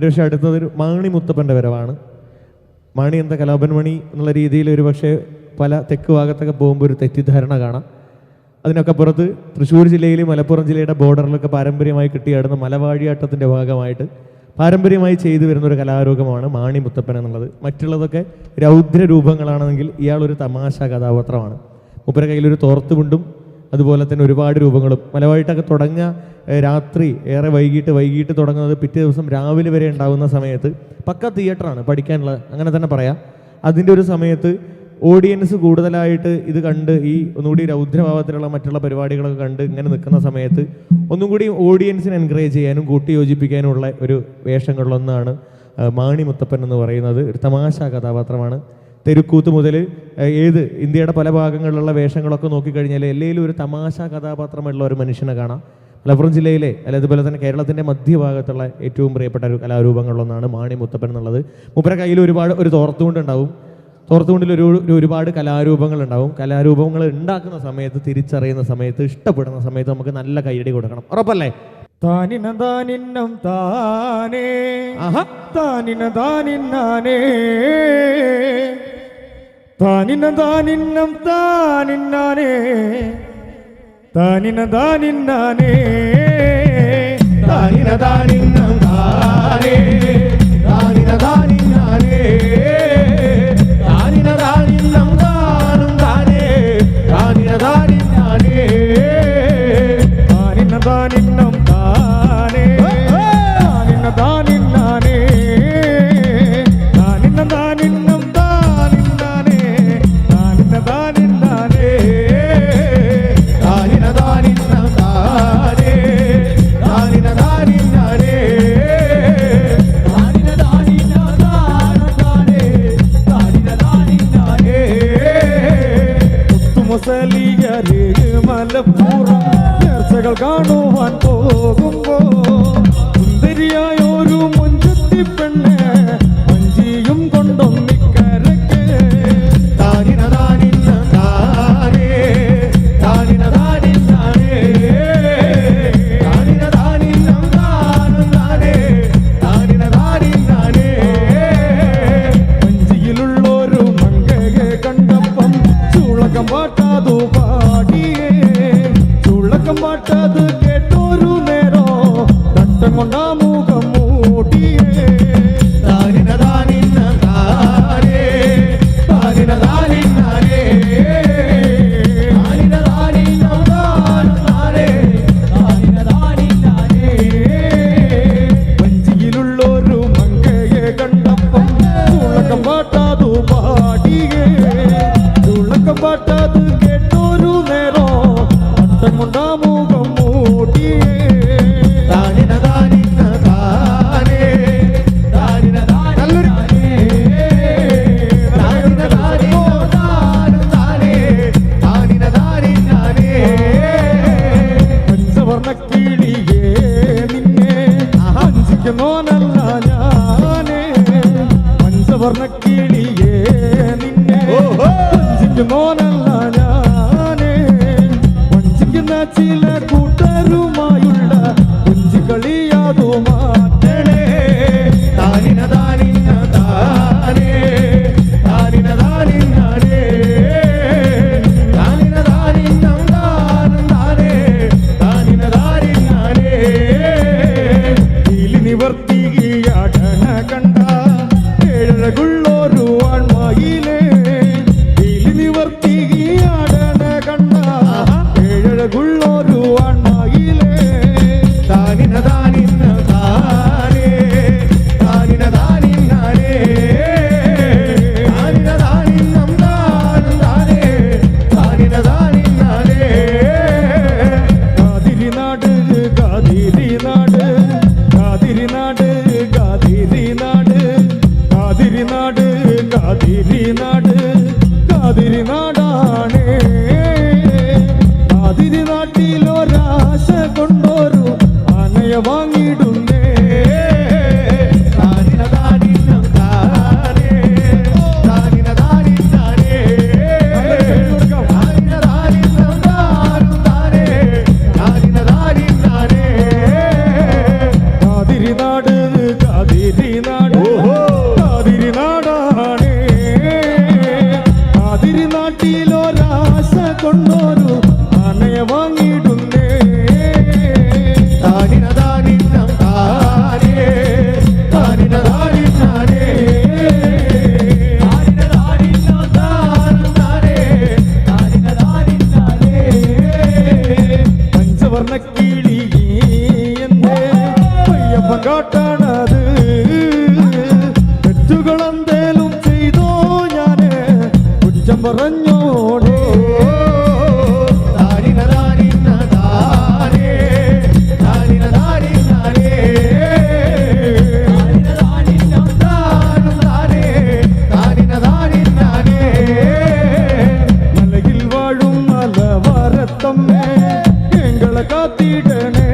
ഒരുപക്ഷെ അടുത്തത് ഒരു മാണി മുത്തപ്പന്റെ വരവാണ്. മാണി എന്താ കലാപൻ മണി എന്നുള്ള രീതിയിൽ ഒരു പക്ഷേ പല തെക്ക് ഭാഗത്തൊക്കെ പോകുമ്പോൾ ഒരു തെറ്റിദ്ധാരണ കാണാം. അതിനൊക്കെ പുറത്ത് തൃശ്ശൂർ ജില്ലയിൽ മലപ്പുറം ജില്ലയുടെ ബോർഡറിലൊക്കെ പാരമ്പര്യമായി കിട്ടിയാടുന്ന മലവാഴിയാട്ടത്തിന്റെ ഭാഗമായിട്ട് പാരമ്പര്യമായി ചെയ്തു വരുന്ന ഒരു കലാരൂപമാണ് മാണി മുത്തപ്പൻ എന്നുള്ളത്. മറ്റുള്ളതൊക്കെ രൗദ്ര രൂപങ്ങളാണെങ്കിൽ ഇയാൾ ഒരു തമാശ കഥാപാത്രമാണ്. മുപ്പര കയ്യിലൊരു തോർത്തുമുണ്ടും അതുപോലെ തന്നെ ഒരുപാട് രൂപങ്ങളും. മലവായിട്ടൊക്കെ തുടങ്ങിയ രാത്രി ഏറെ വൈകിട്ട് വൈകിട്ട് തുടങ്ങുന്നത് പിറ്റേ ദിവസം രാവിലെ വരെ ഉണ്ടാകുന്ന സമയത്ത് പക്ക തിയേറ്ററാണ് പഠിക്കാനുള്ള അങ്ങനെ തന്നെ പറയാം. അതിന്റെ ഒരു സമയത്ത് ഓഡിയൻസ് കൂടുതലായിട്ട് ഇത് കണ്ട് ഈ ഒന്നുകൂടി രൗദ്രഭാവത്തിലുള്ള മറ്റുള്ള പരിപാടികളൊക്കെ കണ്ട് ഇങ്ങനെ നിൽക്കുന്ന സമയത്ത് ഒന്നും കൂടി ഓഡിയൻസിനെ എൻകറേജ് ചെയ്യാനും കൂട്ടി യോജിപ്പിക്കാനുമുള്ള ഒരു വേഷങ്ങളിലൊന്നാണ് മാണി മുത്തപ്പൻ എന്ന് പറയുന്നത്. ഒരു തമാശ കഥാപാത്രമാണ്. തെരുക്കൂത്ത് മുതൽ ഏത് ഇന്ത്യയുടെ പല ഭാഗങ്ങളിലുള്ള വേഷങ്ങളൊക്കെ നോക്കിക്കഴിഞ്ഞാൽ എല്ലയിലും ഒരു തമാശ കഥാപാത്രമുള്ള ഒരു മനുഷ്യനെ കാണാം. മലപ്പുറം ജില്ലയിലെ അല്ല അതുപോലെ തന്നെ കേരളത്തിന്റെ മധ്യഭാഗത്തുള്ള ഏറ്റവും പ്രിയപ്പെട്ട ഒരു കലാരൂപങ്ങളിലൊന്നാണ് മാണി മുത്തപ്പൻ എന്നുള്ളത്. മുപ്പര കയ്യിൽ ഒരുപാട് ഒരു തോർത്തുകൊണ്ടുണ്ടാവും. തോർത്തുകൊണ്ടിൽ ഒരു ഒരു ഒരുപാട് കലാരൂപങ്ങൾ ഉണ്ടാവും കലാരൂപങ്ങൾ ഉണ്ടാക്കുന്ന സമയത്ത് തിരിച്ചറിയുന്ന സമയത്ത് ഇഷ്ടപ്പെടുന്ന സമയത്ത് നമുക്ക് നല്ല കയ്യടി കൊടുക്കണം. ഉറപ്പല്ലേ? താനിന താനിന്നം താനേ ആഹാ താനിന താനിന്നാനേ താനിന താനിന്നം താനിന്നാനേ താനിന താനിന്നാനേ താനിന താനിന്നം താനേ താനിന കാണുവാൻ പോകുമ്പോ സുന്ദരിയായ ഒരു മുഞ്ചത്തി പെണ്ണ് കേട്ടൊരു നേരോ തട്ടം നാട്ടിലൊരാശ കൊണ്ടൊരു ആനയ വാങ്ങിയിടുന്നേ. താനിന எங்களை காத்திடனே.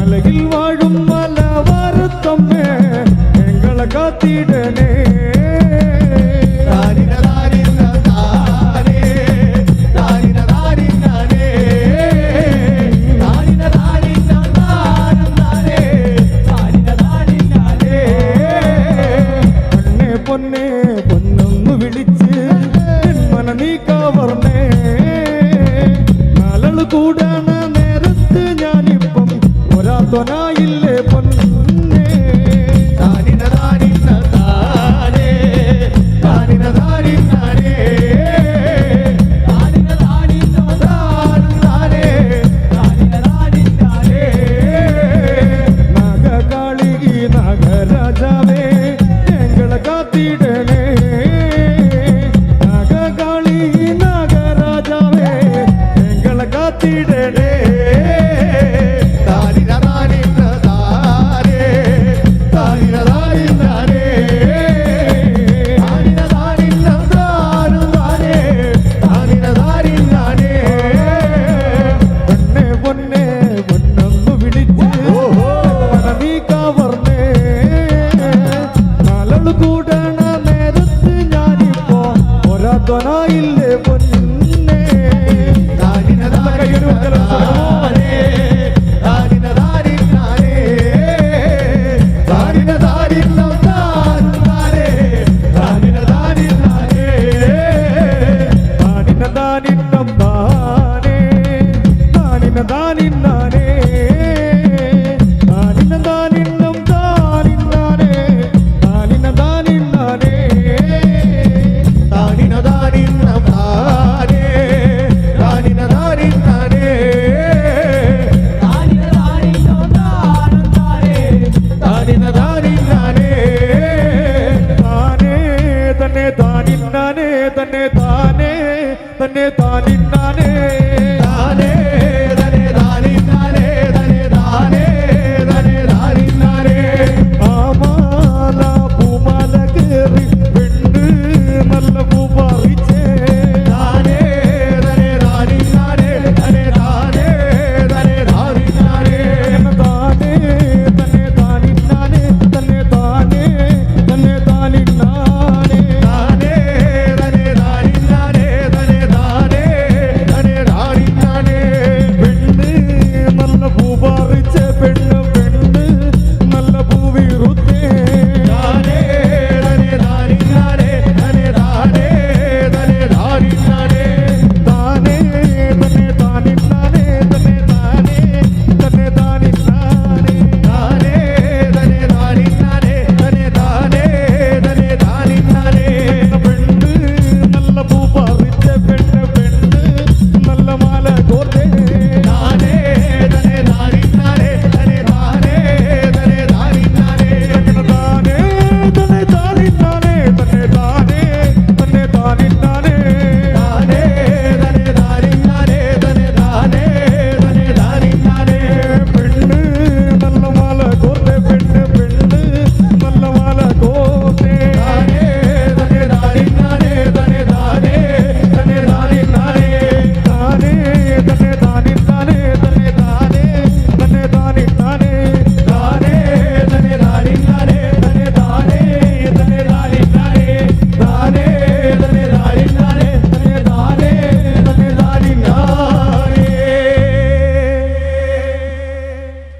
அழகில் வாழும் மல வருத்தமே எங்களை காத்திடனே. காத்திடனே ને